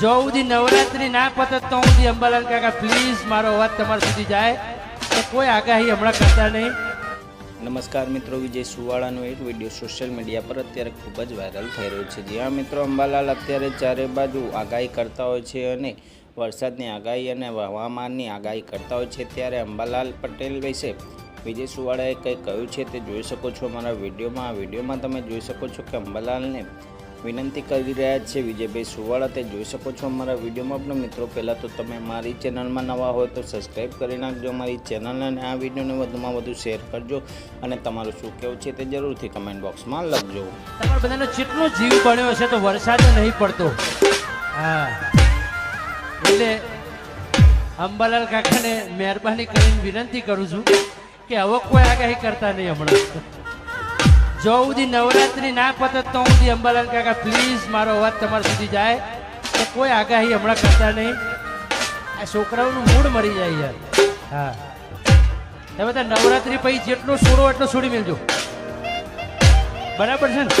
જો સુધી નવરાત્રી ના પતત તો સુધી અંબાલાલ કાકા પ્લીઝ મારો અવાજ તમારા સુધી જાય. તો કોઈ આગાહી હમણાં કરતા નહીં. નમસ્કાર મિત્રો, વિજય સુવાળાનો એક વીડિયો સોશિયલ મીડિયા પર અત્યારે ખૂબ જ વાયરલ થઈ રહ્યો છે. જ્યાં મિત્રો, અંબાલાલ અત્યારે ચારે બાજુ આગાહી કરતા હોય છે અને વરસાદની આગાહી અને હવામાનની આગાહી કરતા હોય છે ત્યારે અંબાલાલ પટેલ વિશે વિજય સુવાળાએ કંઈ કહ્યું છે તે જોઈ શકો છો મારા વિડીયોમાં. આ વિડીયોમાં તમે જોઈ શકો છો કે અંબાલાલને વિનંતી કરી રહ્યા છે. વિજયભાઈ સુવાળા, તે જોઈ શકો છો અમારા વિડીયોમાં. પણ મિત્રો, પહેલાં તો તમે મારી ચેનલમાં નવા હોય તો સબસ્ક્રાઈબ કરી નાખજો. મારી ચેનલને અને આ વિડીયોને વધુમાં વધુ શેર કરજો અને તમારું શું કહેવું છે તે જરૂરથી કમેન્ટ બોક્સમાં લખજો. તમારા બધાનો જેટલો જીવ બન્યો છે તો વરસાદ નહીં પડતો. હા. એટલે અંબાલાલ કાકાને મહેરબાની કરીને વિનંતી કરું છું કે આવો કોઈ આગાહી કરતા નહીં હમણાં. જો સુધી નવરાત્રી ના પતત તો સુધી અંબાલાલ કાકા પ્લીઝ મારો અવાજ તમારા સુધી જાય તો કોઈ આગાહી હમણાં કરતા નહીં. આ છોકરાઓનું મૂડ મરી જાય યાર. હા. તમે તો નવરાત્રી પછી જેટલો છોડો એટલો છોડી મેળજો બરાબર છે ને?